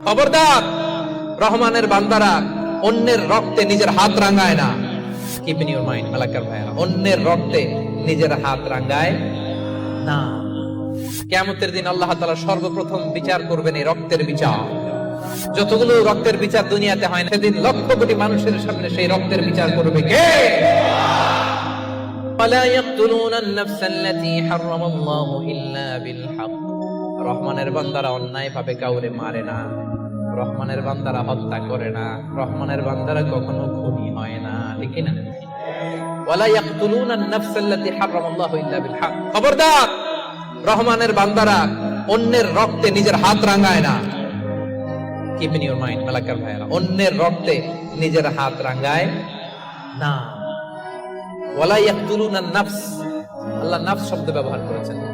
খবরদার রহমানের বান্দারা অন্যের রক্তে নিজের হাত রাঙায় না keep in your mind Malakar ভাইয়া অন্যের রক্তে নিজের হাত রাঙায় না কেমতের দিন আল্লাহ তাআলা সর্বপ্রথম বিচার করবেন এই রক্তের বিচার যতগুলো রক্তের বিচার দুনিয়াতে হয় না সেদিন লক্ষ কোটি মানুষের সামনে সেই রক্তের বিচার করবে কে ولا يقتلون النفس التي حرم الله إلا بالحق রহমানের বান্দারা অন্যায় ভাবে কাউরে মারে না। রহমানের বান্দারা হত্যা করে না। রহমানের বান্দারা কখনো খুনি হয় না। ঠিক না ওয়ালা ইয়াকতুলুন আন-নাফস হারামাল্লাহু ইল্লা বিল খবরদার! রহমানের বান্দারা অন্যের রক্তে নিজের হাত রাঙায় না। Keep in your mind Malakar ভাইরা অন্যের রক্তে নিজের হাত রাঙায় না। ওয়ালা ইয়াকতুলুন আন-নাফস আল্লাহ নাফস শব্দ ব্যবহার করেছেন।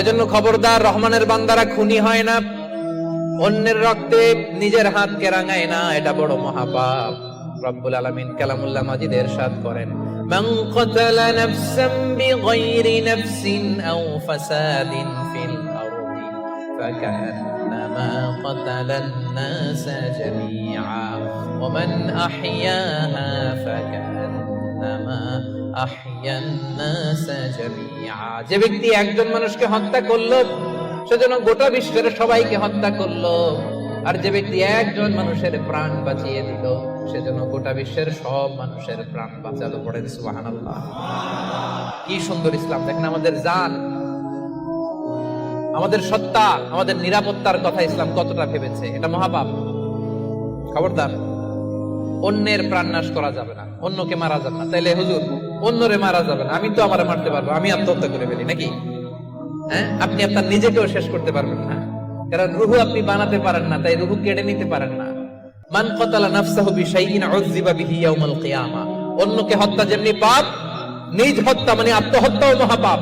এজন্য খবরদার রহমানের বান্দারা খুনি হয় না অন্যের রক্তে নিজের হাত কেরাঙায় না এটা বড় মহাপাপ রব্বুল আলামিন কালামুল্লাহ মাজিদ এরশাদ করেন মান قتل نفسا بغير نفس أو فساد في الأرض فكأنما قتل الناس جميعا ومن أحياها فكأنما أحيا الناس جميعا যে ব্যক্তি একজন মানুষকে হত্যা করল, সেজন্য গোটা বিশ্বের সবাইকে হত্যা করল। আর যে ব্যক্তি একজন মানুষের প্রাণ বাঁচিয়ে দিল, সেজন্য গোটা বিশ্বের সব মানুষের প্রাণ বাঁচালো পড়েন সুবহানাল্লাহ। কি সুন্দর ইসলাম। দেখেন আমাদের জান, আমাদের সত্তা, আমাদের নিরাপত্তার কথা ইসলাম কতটা ভেবেছে। এটা মহাপাপ। খবরদার। অন্যের প্রাণ নাশ করা যাবে না, অন্যকে মারা যাবে না। তাইলে হুজুর, অন্যরে মারা যাবে না আমি তো আমারে মারতে পারব, আমি আত্মহত্যা করে ফেলি, নাকি? হ্যাঁ? আপনি আপনার নিজেকেও শেষ করতে পারবেন না। কারণ রুহু আপনি বানাতে পারেন না, তাই রুহু কেড়ে নিতে পারেন না। মান কতালা অন্যকে হত্যা যেমনি পাপ, নিজ হত্যা মানে আত্মহত্যাও মহাপাপ।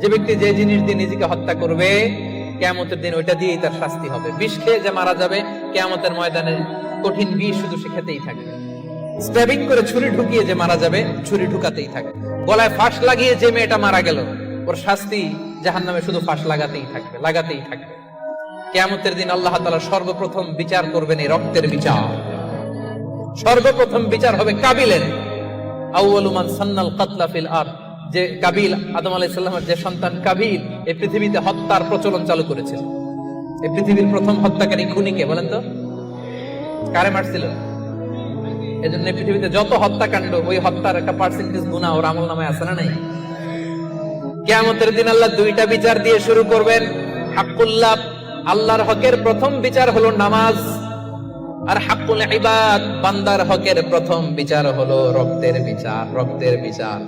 যে ব্যক্তি যে জিনিস দিয়ে নিজেকে হত্যা করবে, কেয়ামতের দিন ওইটা দিয়েই তার শাস্তি হবে। বিষ খেয়ে যে মারা যাবে কেয়ামতের ময়দানে কঠিন বিষ শুধু সে খেতেই থাকবে। স্ট্যাবিং করে ছুরি ঢুকিয়ে যে মারা যাবে, ছুরি ঢুকাতেই থাকবে। গলায় ফাঁস লাগিয়ে যে মেয়েটা মারা গেল, ওর শাস্তি জাহান নামে শুধু ফাঁস লাগাতেই থাকবে লাগাতেই থাকবে। কেয়ামতের দিন আল্লাহ তাআলা সর্বপ্রথম বিচার করবেন এই রক্তের বিচার। সর্বপ্রথম বিচার হবে কাবিলের। আউয়ালু মান সান্নাল কাতলা ফিল আরদ। যে কাবিল আদম আলাইহিস সালামের যে সন্তান কাবিল, এই পৃথিবীতে হত্যার প্রচলন চালু করেছিল। এই পৃথিবীর প্রথম হত্যাকারী খুনিকে, বলেন তো? কারে মারছিল? এই পৃথিবীতে যত হত্যাকাণ্ড, ওই হত্যার একটা পার্সেন্টেজ গুণা ওর আমল নামে আছে না নাই? কেয়ামতের দিন আল্লাহ দুইটা বিচার দিয়ে শুরু করবেন। হাক্কুল্লাহ, আল্লাহর হকের প্রথম বিচার হলো নামাজ, আর হাক্কুল ইবাদ, বান্দার হকের প্রথম বিচার হলো রক্তের বিচার রক্তের বিচার।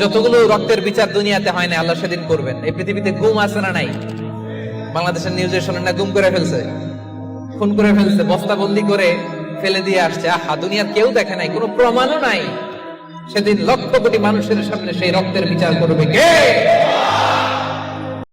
যতগুলো রক্তের বিচার দুনিয়াতে হয় না আল্লাহ সেদিন করবেন। এই পৃথিবীতে গুম আছে না নাই? বাংলাদেশের নিউজের না, গুম করে ফেলছে। খুন করে ফেলছে, বস্তাবন্দি করে ফেলে দিয়ে আসছে। আহা, দুনিয়ার কেউ দেখে নাই, কোনো প্রমাণও নাই। সেদিন লক্ষ কোটি মানুষের সামনে সেই রক্তের বিচার করবে কে?